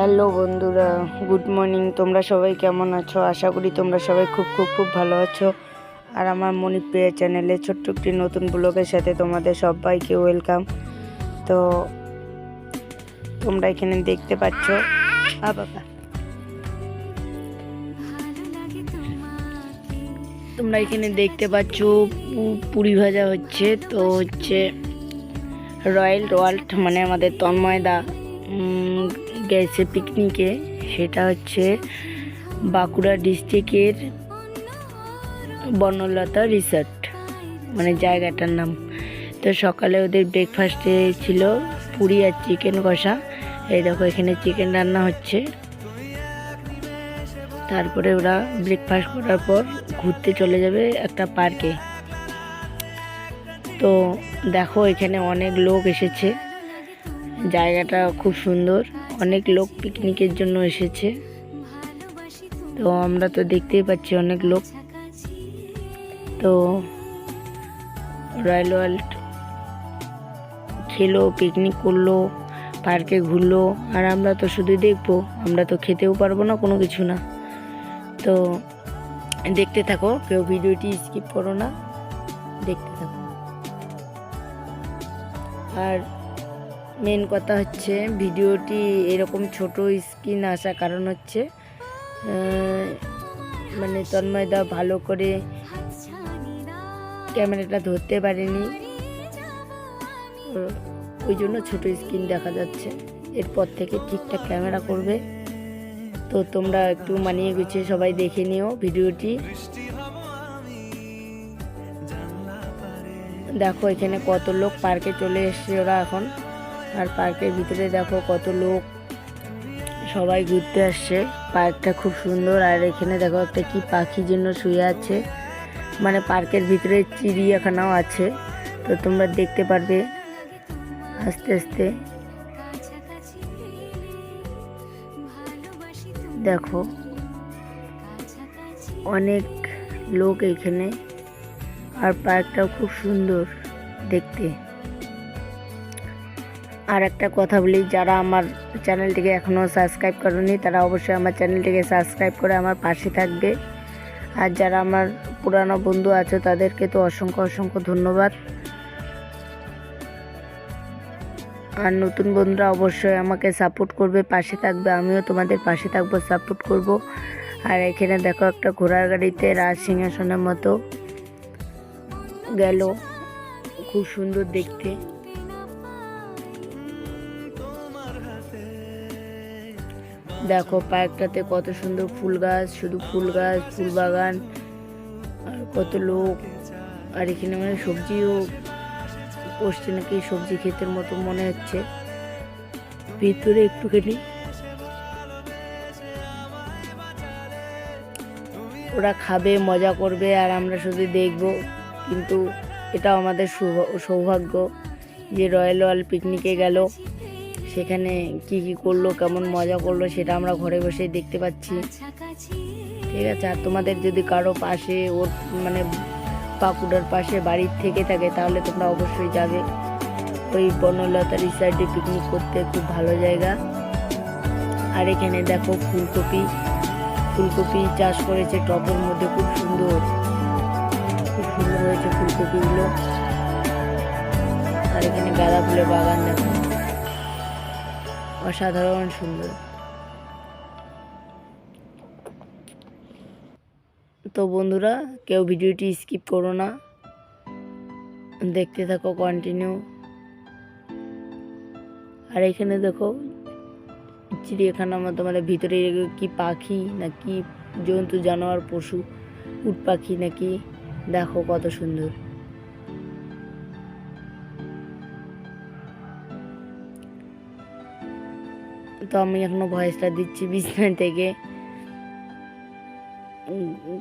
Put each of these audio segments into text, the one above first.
Hello বন্ধুরা, good morning. তোমরা সবাই কেমন আছো? আশা করি তোমরা সবাই খুব খুব খুব ভালো আছো। আর আমার মণিপ্রিয়া চ্যানেলে ছোট্ট একটি নতুন ব্লগের সাথে তোমাদের সবাইকে ওয়েলকাম। তো তোমরা এখানে দেখতে পাচ্ছ। বাবা। তোমরা এখানে দেখতে পাচ্ছ পুরি ভাজা হচ্ছে। তো হচ্ছে রয়্যাল ওয়ার্ল্ড মানে আমাদের তন্ময়দা গেছে পিকনিকে সেটা হচ্ছে বাঁকুড়া ডিস্ট্রিক্টের বনলতা রিসর্ট মানে জায়গাটার নাম। তো সকালে ওদের ব্রেকফাস্টে ছিল পুরি আর চিকেন কষা। এই দেখো এখানে চিকেন রান্না হচ্ছে। তারপরে ওরা ব্রেকফাস্ট করার পর ঘুরতে চলে যাবে একটা পার্কে তো দেখো এখানে অনেক লোক এসেছে। জায়গাটা খুব সুন্দর। অনেক লোক পিকনিকের জন্য এসেছে। তো আমরা তো দেখতেই পাচ্ছি অনেক লোক। তো রয়্যাল ওয়ার্ল্ড খেলো, পিকনিক করল, পার্কে ঘুরলো, আর আমরা তো শুধু দেখব। আমরা তো খেতেও পারব না কোনো কিছু না। তো দেখতে থাকো, কেউ ভিডিওটি স্কিপ করো না। দেখতে থাকো। আর মেন কথা হচ্ছে ভিডিওটি এরকম ছোট স্ক্রিন আসা কারণ হচ্ছে মানে তন্ময়দা ভালো করে ক্যামেরাটা ধরতে পারেনি। ওই জন্য ছোট স্ক্রিন দেখা যাচ্ছে। এরপর থেকে ঠিকঠাক ক্যামেরা করবে। তো তোমরা একটু মানিয়ে গুছিয়ে সবাই দেখে নিও ভিডিওটি। দেখো এখানে কত লোক পার্কে চলে এসছে ওরা এখন। আর পার্কের ভিতরে দেখো কত লোক সবাই ঘুরতে আসছে। পার্কটা খুব সুন্দর আর এখানে দেখো একটা কি পাখি জন্য শুয়ে আছে। মানে পার্কের ভিতরে চিড়িয়াখানাও আছে। তো তোমরা দেখতে পারবে আস্তে আস্তে। দেখো অনেক লোক এখানে আর পার্কটাও খুব সুন্দর দেখতে। আর একটা কথা বলি, যারা আমার চ্যানেলটিকে এখনও সাবস্ক্রাইব করেনি, তারা অবশ্যই আমার চ্যানেলটিকে সাবস্ক্রাইব করে আমার পাশে থাকবে। আর যারা আমার পুরানো বন্ধু আছে, তাদেরকে তো অসংখ্য অসংখ্য ধন্যবাদ। আর নতুন বন্ধুরা অবশ্যই আমাকে সাপোর্ট করবে, পাশে থাকবে, আমিও তোমাদের পাশে থাকব, সাপোর্ট করব। আর এখানে দেখো একটা ঘোড়ার গাড়িতে রাজ সিংহাসনের মতো গেল, খুব সুন্দর দেখতে। দেখো পার্কটাতে কত সুন্দর ফুল গাছ, শুধু ফুল গাছ, ফুল বাগান, আর কত লোক। আর এখানে মানে সবজিও করছে নাকি সবজি ক্ষেতের মতো মনে হচ্ছে। ভিতরে একটুখানি। ওরা খাবে, মজা করবে, আর আমরা শুধু দেখব। কিন্তু এটা আমাদের সৌভ- সৌভাগ্য যে রয়্যাল ওয়াল পিকনিকে গেল। সেখানে কি কি করল, কেমন মজা করল সেটা আমরা ঘরে বসেই দেখতে পাচ্ছি। ঠিক আছে, আর তোমাদের যদি কারও পাশে ওর মানে বাঁকুড়ার পাশে বাড়ির থেকে থাকে, তাহলে তোমরা অবশ্যই যাবে। ওই বনলতা রিসার্টে পিকনিক করতে, খুব ভালো জায়গা। আর এখানে দেখো ফুলকপি। ফুলকপি চাষ করেছে টবের মধ্যে খুব সুন্দর। খুব সুন্দর হয়েছে ফুলকপিগুলো। আর এখানে গাঁদা ফুলের বাগান দেখো। অসাধারণ সুন্দর। তো বন্ধুরা, কেউ ভিডিওটি স্কিপ করো না। দেখতে থাকো কন্টিনিউ আর এখানে দেখো চিড়িয়াখানার মতো মানে ভিতরে কি পাখি না কি জন্তু, জানোয়ার, পশু, উট পাখি নাকি? দেখো কত সুন্দর। তো আমি এখনও ভয়েসটা দিচ্ছি বিছানা থেকে।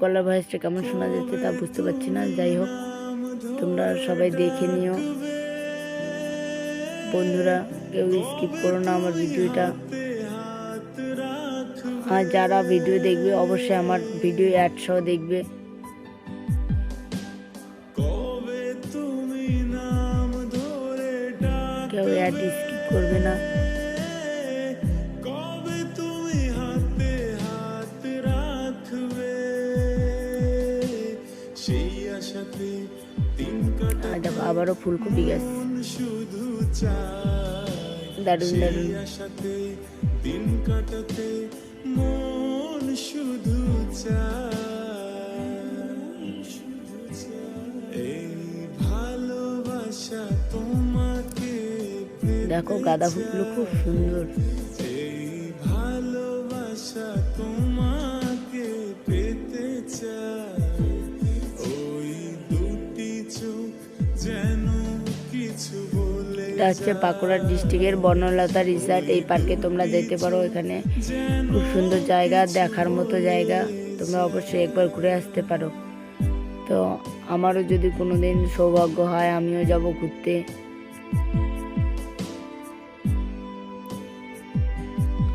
গলার ভয়েসটা কেমন শোনা যাচ্ছে তা বুঝতে পারছি না, যাই হোক। তোমরা সবাই দেখে নিও। বন্ধুরা, কেউ স্কিপ করো না আমার ভিডিওটা। আর যারা ভিডিও দেখবে, অবশ্যই আমার ভিডিও অ্যাড সহ দেখবে। কেউ অ্যাড স্কিপ করবে না। আবারও ফুলকপি গাছ। দারুণ দারুণ। দিন কাটাতে মন শুধু ভালোবাসা তোমাকে দেখো গাঁদা ফুলগুলো খুব সুন্দর। এটা হচ্ছে বাঁকুড়া ডিস্ট্রিক্টের বনলতা রিসার্ট। এই পার্কে তোমরা যেতে পারো এখানে। খুব সুন্দর জায়গা, দেখার মতো জায়গা। তোমরা অবশ্যই একবার ঘুরে আসতে পারো। তো আমারও যদি কোনো দিন সৌভাগ্য হয়, আমিও যাব ঘুরতে।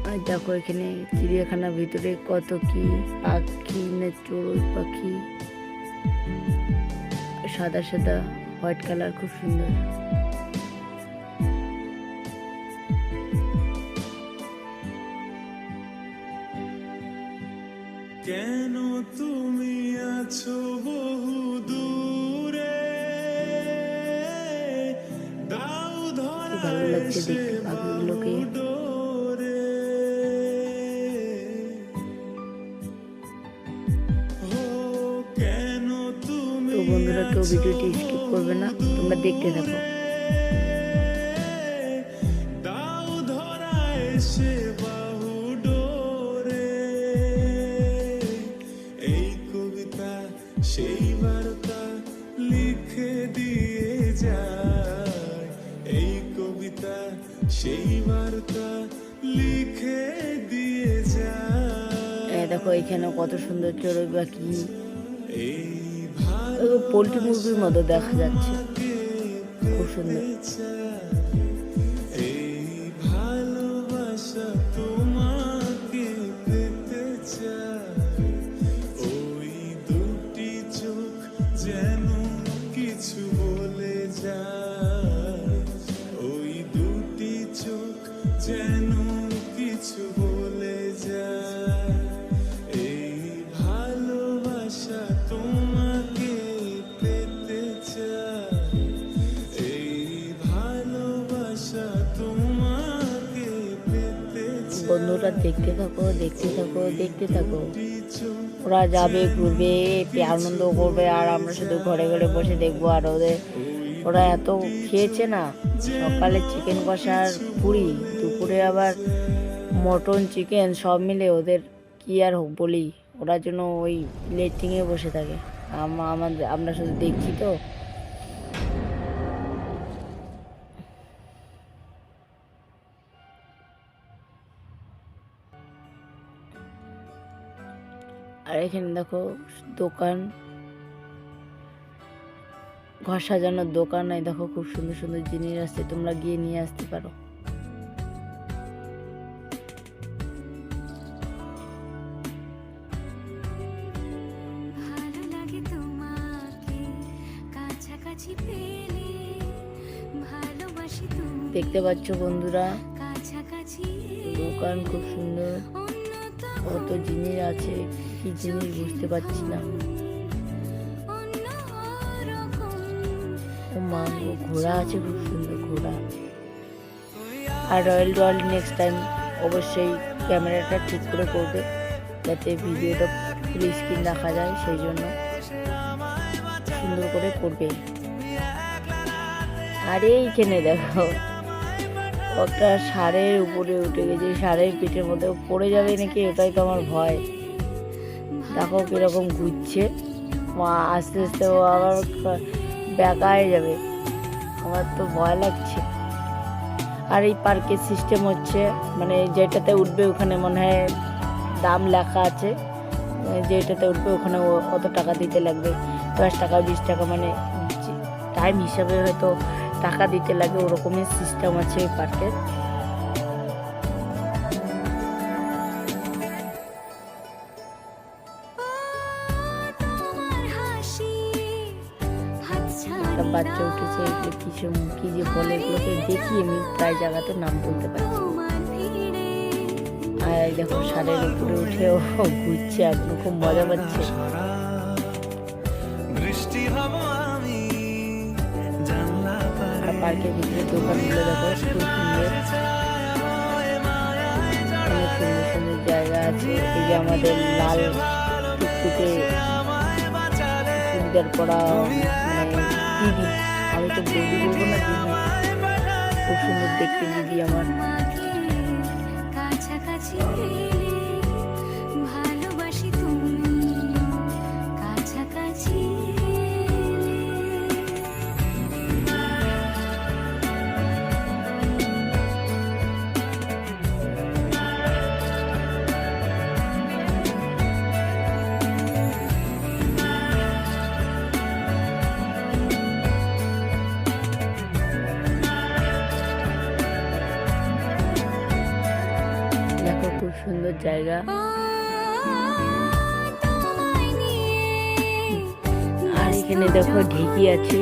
আর দেখো এখানে চিড়িয়াখানার ভিতরে কত কি পাখি না চড়ুই পাখি। সাদা সাদা, হোয়াইট কালার, খুব সুন্দর। আছো বহু দূরে। দাও ধরা দেখতে পাখিগুলোকে ডোরে। ও কেন তুমি তো বন্ধুরা কেউ ভিডিওটি স্কিপ করবে না। তোমরা দেখতে থাকো। যায়। এই কবিতা সেই বার্তা লিখে দিয়ে যায়। এই দেখো এখানে কত সুন্দর চড়ুই পাখি। এই ভালো পোলট্রি মুরগির মতো দেখা যাচ্ছে। খুব সুন্দর। দেখতে থাকো। ওরা যাবে, ঘুরবে আনন্দ করবে, আর আমরা শুধু ঘরে ঘরে বসে দেখব আর ওদের, ওরা এত খেয়েছে না। সকালে চিকেন কষার পুরি, দুপুরে আবার মটন চিকেন সব মিলে ওদের কি আর হোক বলি। ওরা যেন ওই লেটিংয়ে বসে থাকে। আম- আমাদের, আমরা শুধু দেখছি তো। এখানে দেখো দোকান। ঘর সাজানোর দোকান এই দেখো খুব সুন্দর সুন্দর জিনিস আছে তোমরা গিয়ে নিয়ে আসতে পারো। দেখতে পাচ্ছ বন্ধুরা কাছাকাছি দোকান খুব সুন্দর। কত জিনিস আছে। কি জিনিস বুঝতে পারছি না। মা ঘোড়া আছে, খুব সুন্দর ঘোড়া। আর রয়্যাল রয়্যাল নেক্সট টাইম অবশ্যই ক্যামেরাটা ঠিক করে করবে, যাতে ভিডিওটা ফুল স্ক্রিন রাখা যায়, সেই জন্য সুন্দর করে করবে। আর এইখানে দেখো একটা সারের উপরে উঠে গেছে, সারের পিঠের মধ্যে পড়ে যাবে নাকি, এটাই তো আমার ভয়। দেখো কীরকম ঘুরছে। মা আস্তে আস্তে ও আবার বেঁকা হয়ে যাবে। আমার তো ভয় লাগছে। আর এই পার্কের সিস্টেম হচ্ছে মানে যেটাতে উঠবে ওখানে মনে হয় দাম লেখা আছে, যেটাতে উঠবে ওখানে ও- অত টাকা দিতে লাগবে। দশ টাকা, বিশ টাকা মানে টাইম হিসাবে হয়তো টাকা দিতে লাগে, ওরকমই সিস্টেম আছে এই পার্কের। একটা বাচ্চা উঠেছে এগুলো কিছু কি যে বলে এগুলোকে দেখি আমি প্রায় জায়গাতে নাম বলতে পারছি আর এই দেখো সারের উপরে উঠে ও ঘুরছে এখনও খুব মজা পাচ্ছে। আমি পার্কের ভিতরে দোকানগুলো দেখো খুব সুন্দর। অনেক সুন্দর সুন্দর জায়গা আছে। এই যে আমাদের লাল টুকটুকে চুড়িদার পরা দিদি আমি তো বৌদি বলব না দিদি খুব সুন্দর দেখতে দিদি আমার। কাছাকাছি জায়গা। আর এখানে দেখো ঢেকি আছে।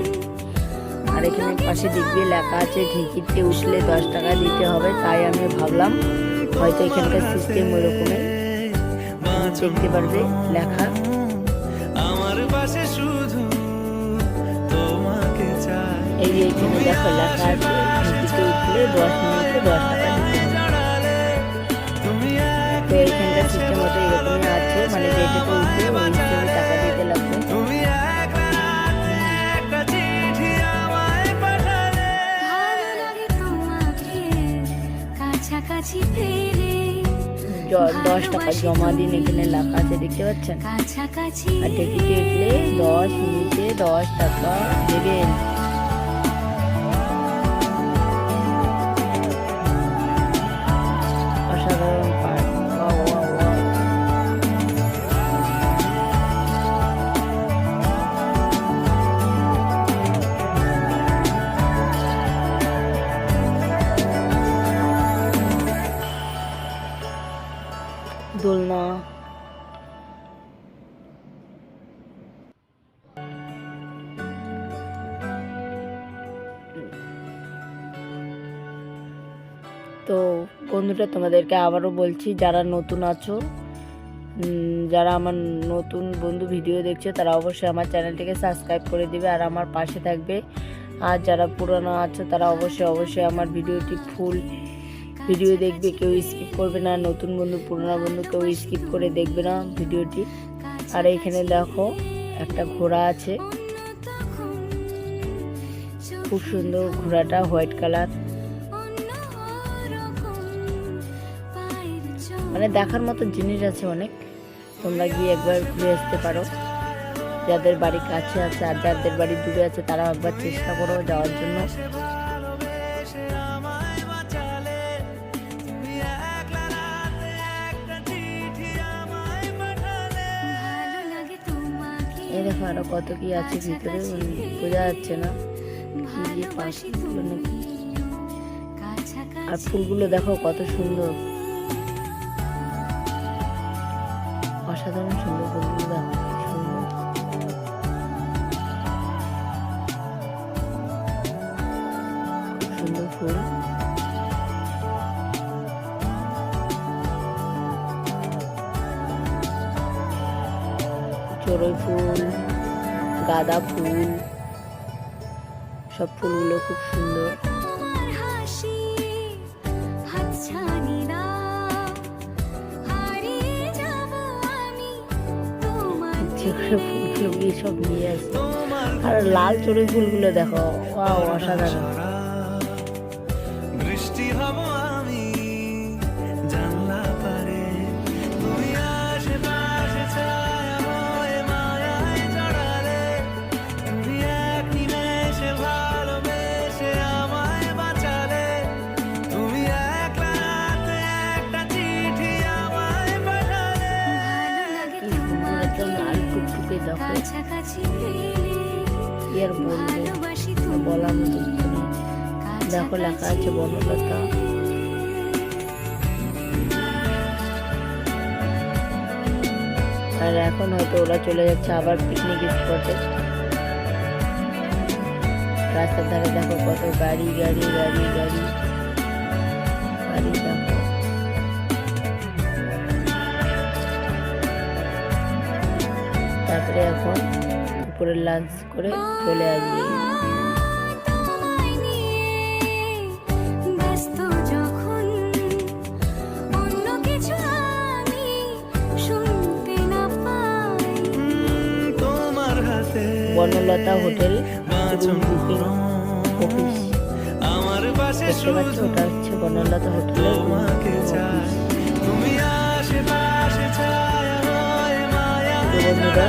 আর এখানে পাশে দেখবে লেখা আছে ঢেকিতে উঠলে দশ টাকা দিতে হবে। তাই আমি ভাবলাম হয়তো এখানকার সিস্টেম ওই রকমের দেখতে পারবে লেখা। আমার পাশে শুধু তোমাকে চাই। এই যে এখানে দেখো লেখা আছে ঢেকিতে উঠলে দশ মিনিটে দশ টাকা দিতে সিস্টেম হয়তো এরকমই দশ টাকা জমা দিন এখানে লেখা আছে দেখতে পাচ্ছেন আর ঢেকিতে উঠলে দশ মিনিটে দশ টাকা দেবেন তো বন্ধুরা, তোমাদেরকে আবারও বলছি, যারা নতুন আছো যারা আমার নতুন বন্ধু ভিডিও দেখছে, তারা অবশ্যই আমার চ্যানেলটিকে সাবস্ক্রাইব করে দিবে আর আমার পাশে থাকবে। আর যারা পুরনো আছো, তারা অবশ্যই অবশ্যই আমার ভিডিওটি ফুল ভিডিও দেখবে। কেউ স্কিপ করবে না, নতুন বন্ধু, পুরনো বন্ধু, কেউ স্কিপ করে দেখবে না ভিডিওটি। আর এইখানে দেখো, একটা ঘোড়া আছে। খুব সুন্দর ঘোড়াটা, হোয়াইট কালার। মানে দেখার মতো জিনিস আছে অনেক। তোমরা গিয়ে একবার ঘুরে আসতে পারো। যাদের বাড়ি কাছে আছে আর যাদের বাড়ি দূরে আছে তারা একবার চেষ্টা করো যাওয়ার জন্য। এই দেখো আরও কত কি আছে ভিতরে বোঝা যাচ্ছে না। কাছাকাছি আর ফুলগুলো দেখো কত সুন্দর। অসাধারণ সুন্দর ফুলগুলো সুন্দর ফুল। চড়ুই ফুল গাঁদা ফুল সব ফুলগুলো খুব সুন্দর। করে ফুলগুলো গিয়ে সব নিয়ে আসব আর লাল চড়ুই ফুলগুলো দেখো অসাধারণ। আছে বনলতা আর এখন হয়তো ওরা চলে যাচ্ছে আবার পিকনিক স্পটে রাস্তার ধারে দেখো কত গাড়ি গাড়ি গাড়ি গাড়ি। গাড়ি দেখো। তারপরে এখন উপরে লাঞ্চ করে চলে আসবে। Banalata hotel booking office. দেখতে পাচ্ছ ওটা হচ্ছে বনলতা হোটেলের বন্ধুরা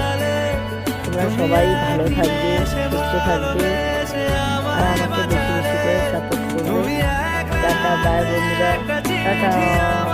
তোমরা সবাই ভালো থাকবে সুস্থ থাকবে। আর আমাকে বেশি বেশি করে সাপোর্ট করবে। টাটা বাই বন্ধুরা। টাটা।